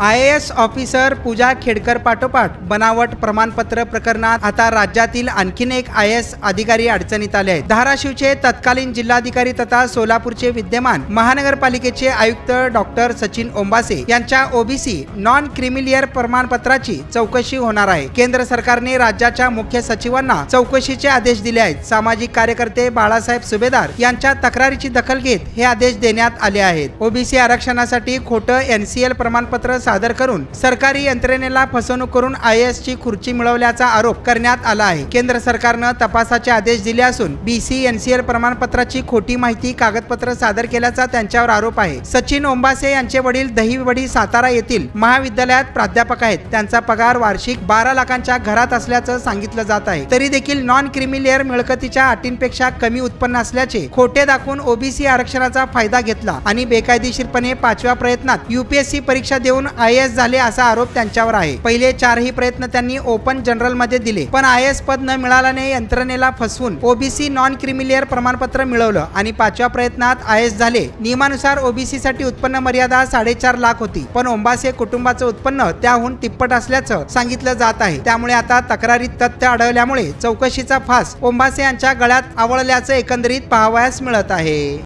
I S officer Pooja Khedkar पाठोपाठ बनावट प्रमाणपत्र प्रकरणात आता राज्यातील आणखीन एक आय एस अधिकारी अडचणीत आले आहेत. धाराशिवचे तत्कालीन जिल्हाधिकारी तथा सोलापूरचे विद्यमान महानगरपालिकेचे आयुक्त डॉक्टर सचिन ओंबासे यांच्या ओबीसी नॉन क्रिमिलियर प्रमाणपत्राची चौकशी होणार आहे. केंद्र सरकारने राज्याच्या मुख्य सचिवांना चौकशीचे आदेश दिले आहेत. सामाजिक कार्यकर्ते बाळासाहेब सुभेदार यांच्या तक्रारीची दखल घेत हे आदेश देण्यात आले आहेत. ओबीसी आरक्षणासाठी खोटं एनसीएल प्रमाणपत्र सादर करून सरकारी यंत्रणेला फसवणूक करून आय एसची खुर्ची मिळवल्याचा आरोप करण्यात आला आहे. केंद्र सरकारनं तपासाचे आदेश दिले असून बीसी एनसीएल प्रमाणपत्राची खोटी माहिती कागदपत्र सादर केल्याचा त्यांच्यावर आरोप आहे. सचिन ओंबासे यांचे वडील दहिवडी सातारा येथील महाविद्यालयात प्राध्यापक आहेत. त्यांचा पगार वार्षिक बारा लाखांच्या घरात असल्याचं सांगितलं जात आहे. तरी देखील नॉन क्रिमिलेअर मिळकतीच्या अटींपेक्षा कमी उत्पन्न असल्याचे खोटे दाखवून ओबीसी आरक्षणाचा फायदा घेतला आणि बेकायदेशीरपणे पाचव्या प्रयत्नात युपीएससी परीक्षा देऊन आय एस झाले असा आरोप त्यांच्यावर आहे. पहिले चारही प्रयत्न त्यांनी ओपन जनरलमध्ये दिले. पण आय एस पद न मिळाल्याने यंत्रणेला फसवून ओबीसी नॉन क्रिमिलियर प्रमाणपत्र मिळवलं आणि पाचव्या प्रयत्नात आय एस झाले. नियमानुसार ओबीसी साठी उत्पन्न मर्यादा साडेचार लाख होती. पण ओंबासे कुटुंबाचं उत्पन्न त्याहून तिप्पट असल्याचं सांगितलं जात आहे. त्यामुळे आता तक्रारीत तथ्य आढळल्यामुळे चौकशीचा फास ओंबासे यांच्या गळ्यात आवळल्याचं एकंदरीत पाहावयास मिळत आहे.